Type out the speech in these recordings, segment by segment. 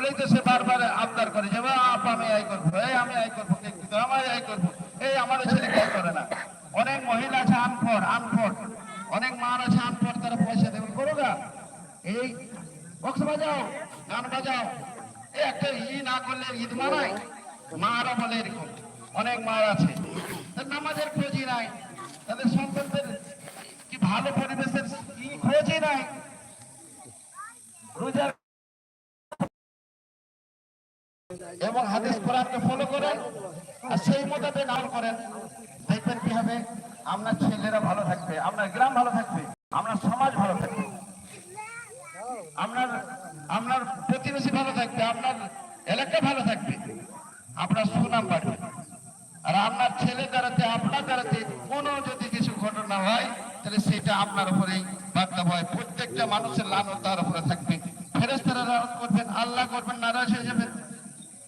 বলেই তো সে বারবার আবদার করে যে আপ আমি আয় করব, এই আমি আয় করব কিন্তু আমার আয় করব, এই আমাদের ছেলেকে আয় করে না। অনেক মহিলা আছে আনফর আনফর অনেক মা আছে আনফর তারা পয়সা দেবে। করো গা, এই বক্স বাজাও, গান বাজাও। এই একটা ই না করলে ঈদ মানায়? মারা বলে এরকম। অনেক মার আছে। নামাজের খোঁজই নাই। তাদের সন্তানদের কি ভালো পরিবেশের কি খোঁজই নাই। রোজার এবং হাদিস কোরআনকে ফলো করেন আর সেই মোতাবেক আমল করেন। দেখবেন কি হবে? আপনার ছেলেরা ভালো থাকবে, আপনার গ্রাম ভালো থাকবে, আপনার সমাজ ভালো থাকবে। আপনার আপনার প্রতিবেশী ভালো থাকবে, আপনার এলাকা ভালো থাকবে। আপনার সুনাম বাড়বে। আর আপনার ছেলে দ্বারাতে, আপনার দ্বারাতে কোনো যদি কিছু ঘটনা হয়, তাহলে সেটা আপনার উপরেই বার্তা হয়। প্রত্যেকটা মানুষের লানত তার উপরে থাকবে। ফেরেস্তারা লানত করবেন, আল্লাহ করবেন, নারাজ হয়ে যাবেন।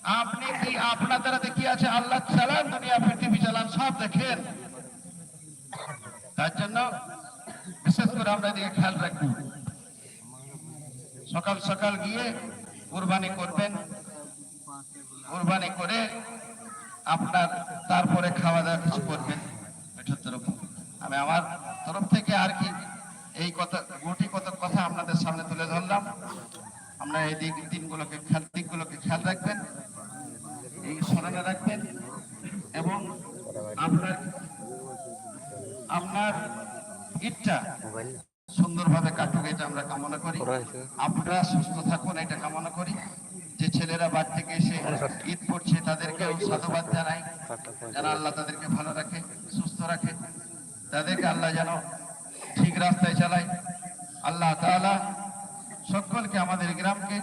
আপনি কি আপনার দ্বারাতে কি আছে আল্লাহ চালান দুনিয়া, পৃথিবী চালান, সব দেখেন? তার জন্য বিশেষ করে আমরা এদিকে খেয়াল রাখব। সকাল সকাল গিয়ে কুরবানি করবেন। কুরবানি করে আপনার তারপরে খাওয়া দাওয়া কিছু করবেন। তরফ আমি আমার তরফ থেকে আর কি এই কথা, গুটি কত কথা আপনাদের সামনে তুলে ধরলাম। আমরা এই দিক, দিনগুলোকে দিকগুলোকে খেয়াল এই স্মরণে রাখবেন এবং আপনার আপনার ঈদটা সুন্দরভাবে কাটুক এটা আমরা কামনা করি। আপনারা সুস্থ থাকুন এটা কামনা করি। যে ছেলেরা বাদ থেকে এসে ঈদ পড়ছে তাদেরকে সাধুবাদ জানাই। যেন আল্লাহ তাদেরকে ভালো রাখে সুস্থ রাখে তাদেরকে আল্লাহ যেন ঠিক রাস্তায় চালায়। আল্লাহ তাআলা সকলকে আমাদের গ্রামকে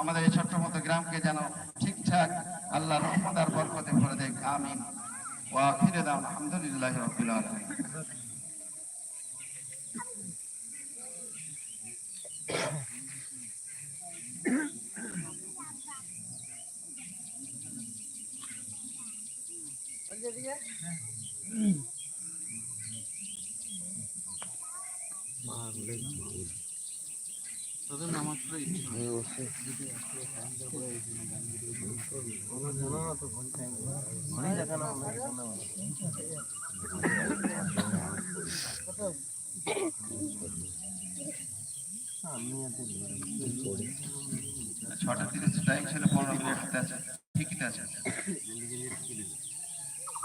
আমাদের এই ছোট্ট মতো গ্রামকে যেন ঠিকঠাক আল্লাহ রহমত আর বরকতে ভরে দেখ আমিন। ওয়া দাও আলহামদুলিল্লাহ ছটা তিরিশ টাইম ছিল পনেরো মিনিট আছে। ঠিকই আছে।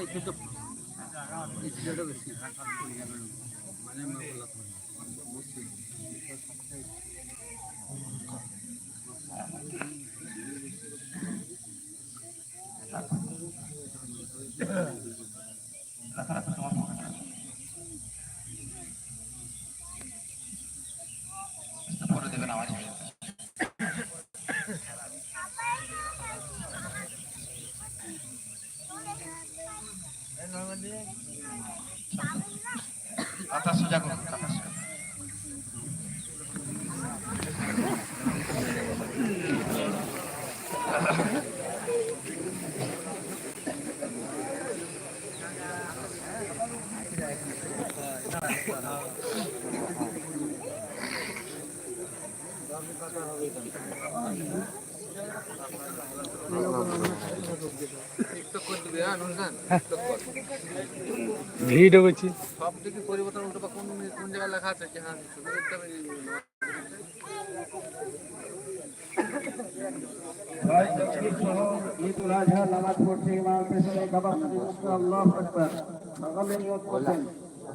পরে মাথা সোজা করুন মাথা সোজা। ভিডিও করছি সব দিকে পরিবর্তন উল্টো কোন কোন জায়গায় লেখা আছে? যে হ্যাঁ নামাজ পড়ছে ইমাম পেছনে কাবা আল্লাহু আকবার সকালে নিয়ত করছেন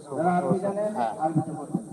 যারা আরবি জানেন আরবিতে পড়ছেন